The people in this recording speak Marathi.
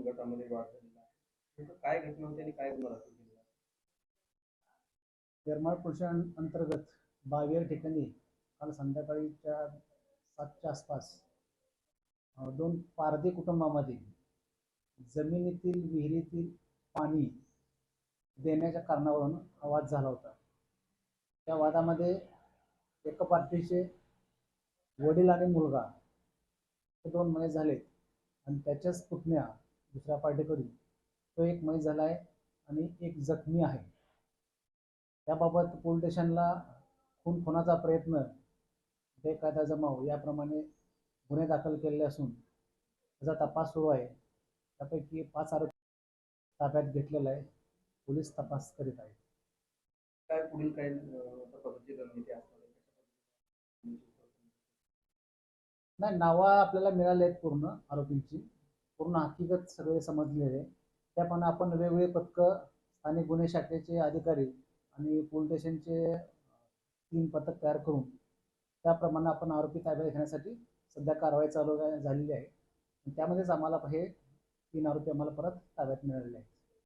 दोन गटामध्ये वाढ झालेली काय घटना होती आणि काय गुन्हा दाखल केलेला येरमाळ पोषण अंतर्गत बावीर ठिकाणी काल संध्याकाळीच्या सातच्या आसपास दोन पारधी कुटुंबामध्ये जमिनीतील विहिरीतील पाणी देण्याच्या कारणावरून वाद झाला होता. त्या वादामध्ये एका पार्टीचे वडील आणि मुलगा हे दोन महिने झाले आणि त्याच्याच पुतण्या दुसऱ्या पार्टीकडून तो एक मयत झाला आहे आणि एक जखमी आहे. त्याबाबत पोलीस स्टेशनला खून खुनाचा प्रयत्न बेकायदा जमाव याप्रमाणे गुन्हे दाखल केलेले असून त्याचा तपास सुरू आहे. त्यापैकी पाच आरोपी ताब्यात घेतलेला आहे पोलीस तपास करीत आहेत. काय पुढील काय आहे? नाही नावं आपल्याला मिळाले आहेत पूर्ण आरोपींची. पूर्ण हकीकत सगळे समजलेले आहे. त्याप्रमाणे आपण वेगवेगळे पथकं स्थानिक गुन्हे शाखेचे अधिकारी आणि पोलीस स्टेशनचे तीन पथक तयार करून त्याप्रमाणे आपण आरोपी ताब्यात घेण्यासाठी सध्या कारवाई चालू आहे- झालेली आहे. त्यामध्येच आम्हाला हे तीन आरोपी आम्हाला परत ताब्यात मिळालेले आहेत.